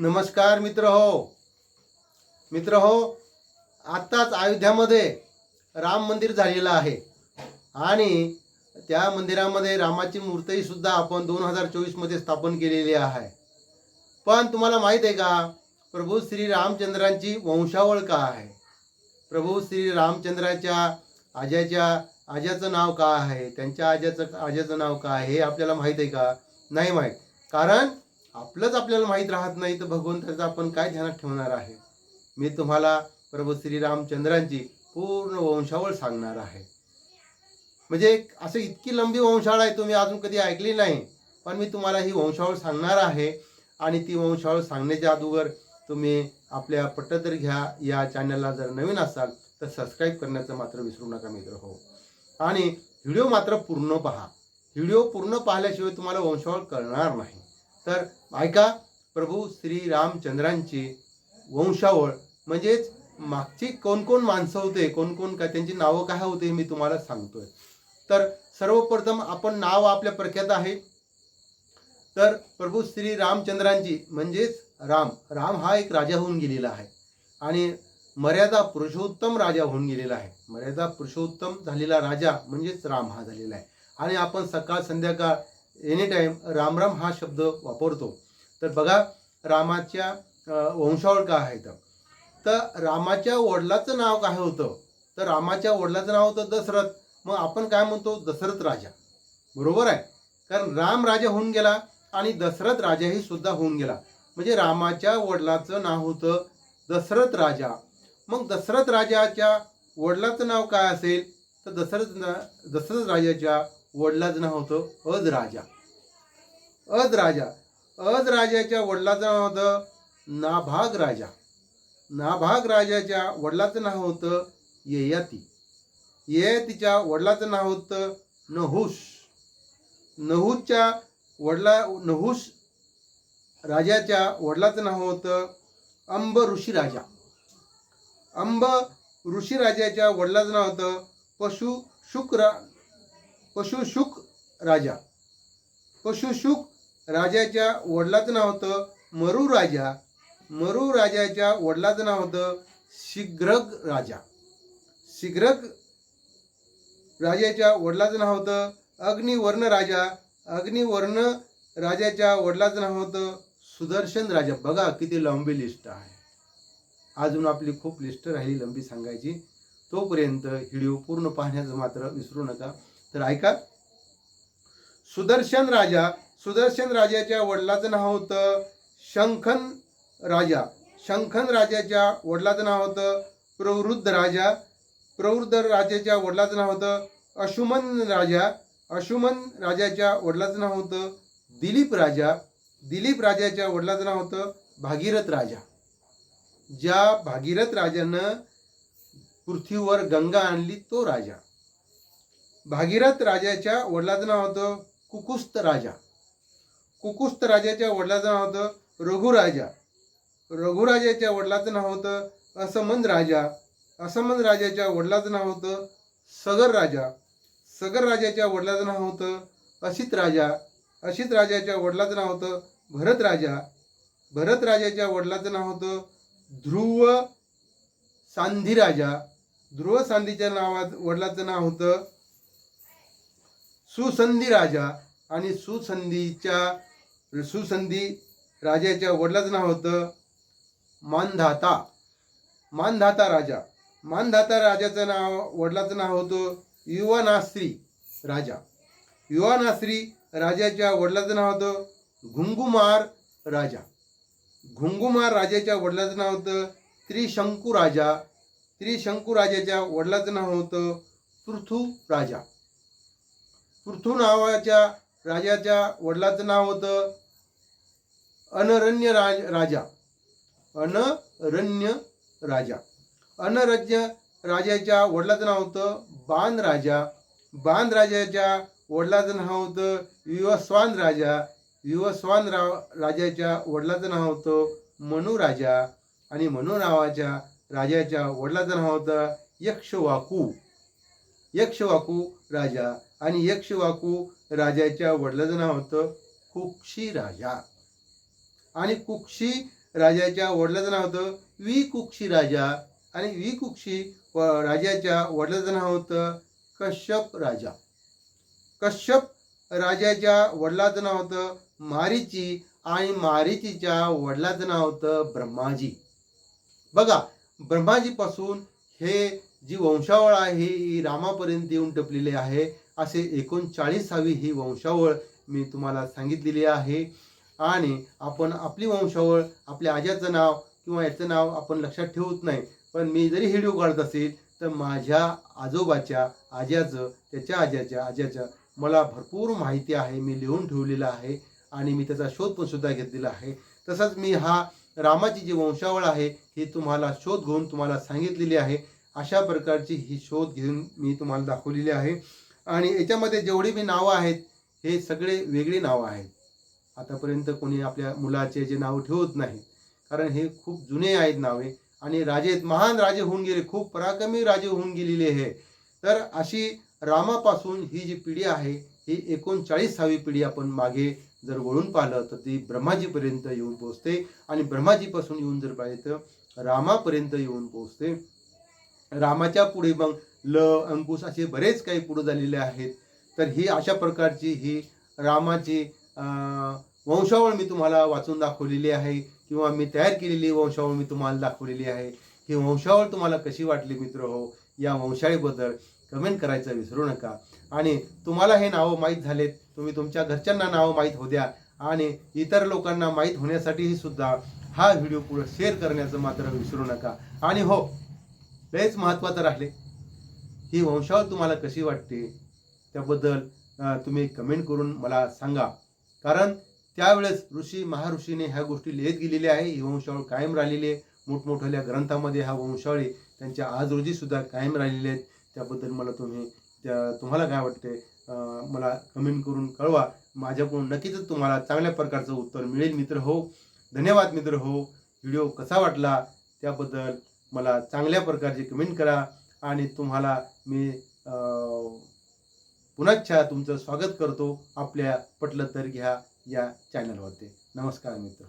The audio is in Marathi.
नमस्कार मित्र हो. मित्र हो आत्ताच अयोध्यामध्ये राम मंदिर झालेलं आहे. आणि त्या मंदिरामध्ये रामाची मूर्ती सुद्धा आपण दोन हजार चोवीसमध्ये स्थापन केलेली आहे. पण तुम्हाला माहीत आहे का प्रभू श्री रामचंद्रांची वंशावळ का आहे? प्रभू श्री रामचंद्राच्या आज्याच्या आज्याचं नाव का आहे? त्यांच्या आज्याचं आज्याचं नाव का आहे हे आपल्याला माहीत आहे का? नाही माहीत. कारण आपलंच आपल्याला माहीत राहत नाही तर भगवंताचं आपण काय ध्यानात ठेवणार आहे? मी तुम्हाला प्रभू श्रीरामचंद्रांची पूर्ण वंशावळ सांगणार आहे. म्हणजे असं इतकी लंबी वंशावळ आहे तुम्ही अजून कधी ऐकली नाही पण मी तुम्हाला ही वंशावळ सांगणार आहे. आणि ती वंशावळ सांगण्याच्या अगोदर तुम्ही आपल्या पट्टतर घ्या या चॅनलला जर नवीन असाल तर सबस्क्राईब करण्याचं मात्र विसरू नका मित्र हो. आणि व्हिडिओ मात्र पूर्ण पहा. व्हिडिओ पूर्ण पाहिल्याशिवाय तुम्हाला वंशावळ कळणार नाही. तर ऐका प्रभू श्री रामचंद्रांची वंशावळ. म्हणजेच मागची कोण कोण माणसं होते कोण कोण काय त्यांची नावं काय होते हे मी तुम्हाला सांगतोय. तर सर्वप्रथम आपण नाव आपल्या प्रख्यात आहे. तर प्रभू श्री रामचंद्रांची म्हणजेच राम. राम हा एक राजा होऊन गेलेला आहे. आणि मर्यादा पुरुषोत्तम राजा होऊन गेलेला आहे. मर्यादा पुरुषोत्तम झालेला राजा म्हणजेच राम हा झालेला आहे. आणि आपण सकाळ संध्याकाळ एनी टाईम रामराम हा शब्द वापरतो. तर बघा रामाच्या वंशावर वंशावळ काय आहे तर तर रामाच्या वडिलाचं नाव काय होतं? तर रामाच्या वडिलाचं नाव होतं दशरथ. मग आपण काय म्हणतो? दशरथ राजा. बरोबर आहे? कारण राम राजा होऊन गेला आणि दशरथ राजाही सुद्धा होऊन गेला. म्हणजे रामाच्या वडिलाचं नाव होतं दशरथ राजा. मग दशरथ राजाच्या वडिलाचं नाव काय असेल? तर दशरथ दशरथ राजाच्या वडिलाचं नाव होतं अज राजा अज राजा अज राजाच्या वडिलाचं नाव होतं नाभाग राजा नाभाग राजाच्या वडिलाचं नाव होतं ययाती. ययातीच्या वडिलाचं नाव होतं नहुष. नहुसच्या वडला नहुष राजाच्या वडिलाचं नाव होतं अंब ऋषी राजा अंब ऋषी राजाच्या वडिलाचं नाव होतं पशु शुक्र पशुशुक राजा. पशुशुक राजाच्या वडिलाचं नाव होतं मरू राजा. मरू राजाच्या वडिलाचं नाव होतं शीघ्रग राजा. शीघ्रग राजाच्या वडिलाचं नाव होतं अग्निवर्ण राजा. अग्निवर्ण राजाच्या वडिलाचं नाव होतं सुदर्शन राजा. बघा किती लंबी लिस्ट आहे. अजून आपली खूप लिस्ट राहिली लंबी सांगायची. तोपर्यंत व्हिडिओ पूर्ण पाहण्याचं मात्र विसरू नका. तर ऐका. सुदर्शन राजा सुदर्शन राजाच्या वडिलाचं नाव होतं शंखन राजा. शंखन राजाच्या वडिलाचं नाव होतं प्रवृद्ध राजा. प्रवृद्ध राजाच्या वडिलाचं नाव होतं अशुमन राजा. अशुमन राजाच्या वडिलाचं नाव होतं दिलीप राजा. दिलीप राजाच्या वडिलाचं नाव होतं भागीरथ राजा. ज्या भागीरथ राजानं पृथ्वीवर गंगा आणली तो राजा. भागीरथ राजाच्या वडिलाचं नाव होतं कुकुस्त राजा. कुकुस्त राजाच्या वडिलाचं नाव होतं रघुराजा रघुराजाच्या वडिलाचं नाव होतं असमंद राजा. असमंद राजाच्या वडिलाचं नाव होतं सगर राजा. सगर राजाच्या वडिलाचं नाव होतं असित राजा. असित राजाच्या वडिलाचं नाव होतं भरत राजा. भरत राजाच्या वडिलाचं नाव होतं ध्रुव सांधी राजा. ध्रुव सांधीच्या नावात वडिलाचं नाव होतं सुसंधी राजा आणि सुसंधीच्या सुसंधी राजाच्या वडिलाचं नाव होतं मानधाता. मानधाता राजा. मानधाता राजाचं नाव वडिलाचं नाव होतं युवानाश्री राजा. युवानाश्री राजाच्या वडिलाचं नाव होतं घुंगुमार राजा. घुंगुमार राजाच्या वडिलाचं नाव होतं त्रिशंकू राजा. त्रिशंकू राजाच्या वडिलाचं नाव होतं पृथू राजा पृथू नावाच्या राजाच्या वडिलाचं नाव होतं अनरण्य राज राजा. अनरण्य राजा. अनरज्य राजाच्या वडिलाचं नाव होतं बाण राजा. बाण राजाच्या वडिलाचं नाव होतं विवस्वान राजा. विवस्वान रा राजाच्या वडिलाचं नाव होतं मनु राजा. आणि मनु नावाच्या राजाच्या वडिलाचं नाव होतं यक्षवाकू. यक्षवाकू राजा. आणि यक्षवाकू राजाच्या वडिलाचं नाव होतं कुक्षी राजा. आणि कुक्षी राजाच्या वडिलाचं नाव होतं वी कुक्षी राजा. आणि वी कुक्षी राजाच्या वडिलाचं नाव होतं कश्यप राजा. कश्यप राजाच्या वडिलाचं नाव होतं मारीची आणि मारीचीच्या वडिलाचं नाव होतं ब्रह्माजी. बघा ब्रह्माजीपासून हे जी वंशावळ आहे ही रामापर्यंत येऊन टपलेली आहे. असे एकोणचाळीसावी ही वंशावळ मी तुम्हाला सांगितलेली आहे. आणि आपण आपली वंशावळ आपल्या आज्याचं नाव किंवा याचं नाव आपण लक्षात ठेवत नाही. पण मी जरी व्हिडिओ काढत असेल तर माझ्या आजोबाच्या आज्याचं त्याच्या आज्याच्या आज्याच्या मला भरपूर माहिती आहे. मी लिहून ठेवलेलं आहे आणि मी त्याचा शोध पण सुद्धा घेतलेला आहे. तसंच मी हा रामाची जी वंशावळ आहे ही तुम्हाला शोध घेऊन तुम्हाला सांगितलेली आहे. अशा प्रकारची ही शोध घेऊन मी तुम्हाला दाखवलेली आहे. आणि याच्यामध्ये जेवढी मी नावं आहेत हे सगळे वेगळी नावं आहेत. आतापर्यंत कोणी आपल्या मुलाचे जे नाव ठेवत नाही कारण हे खूप जुने आहेत नावे आणि राजे महान राजे होऊन गेले खूप पराक्रमी राजे होऊन गेलेले आहे तर अशी रामापासून ही जी पिढी आहे ही एकोणचाळीसावी पिढी आपण मागे जर वळून पाहिलं तर ती ब्रह्माजीपर्यंत येऊन पोहोचते आणि ब्रह्माजीपासून येऊन जर पाहिलं तर रामापर्यंत येऊन पोहोचते. रामाच्या पुढे मग ल अंकुश असे बरेच काही पुढे झालेले आहेत. तर ही अशा प्रकारची ही रामाची अं, वंशावळ मी तुम्हाला वाचून दाखवलेली आहे किंवा मी तयार केलेली वंशावळ मी तुम्हाला दाखवलेली आहे. ही वंशावळ तुम्हाला कशी वाटली मित्र हो? या वंशाळीबद्दल कमेंट करायचं विसरू नका. आणि तुम्हाला हे नावं माहीत झालेत तुम्ही तुमच्या घरच्यांना नावं माहीत होऊ द्या. आणि इतर लोकांना माहीत होण्यासाठीही सुद्धा हा व्हिडिओ पुढे शेअर करण्याचं मात्र विसरू नका. आणि हो लयच महत्त्वाचं राहिले. ही वंशावळ तुम्हाला कशी वाटते? त्याबद्दल तुम्ही कमेंट करून मला सांगा. कारण त्यावेळेस ऋषी महाऋषीने ह्या गोष्टी लिहित गेलेल्या आहे. ही वंशावळ कायम राहिलेली आहे. मोठमोठ्या ग्रंथामध्ये ह्या वंशावळी त्यांच्या आज रोजीसुद्धा कायम राहिलेल्या आहेत. त्याबद्दल मला तुम्ही त्या तुम्हाला काय वाटते? मला कमेंट करून कळवा. माझ्याकडून नक्कीच तुम्हाला चांगल्या प्रकारचं उत्तर मिळेल मित्र हो. धन्यवाद मित्र हो. व्हिडिओ कसा वाटला? त्याबद्दल मला चांगल्या प्रकारचे कमेंट करा. आणि तुम्हाला मी पुनच्छा तुमचं स्वागत करतो. आपल्या पटलं तर घ्या या चॅनलवरती नमस्कार मित्र.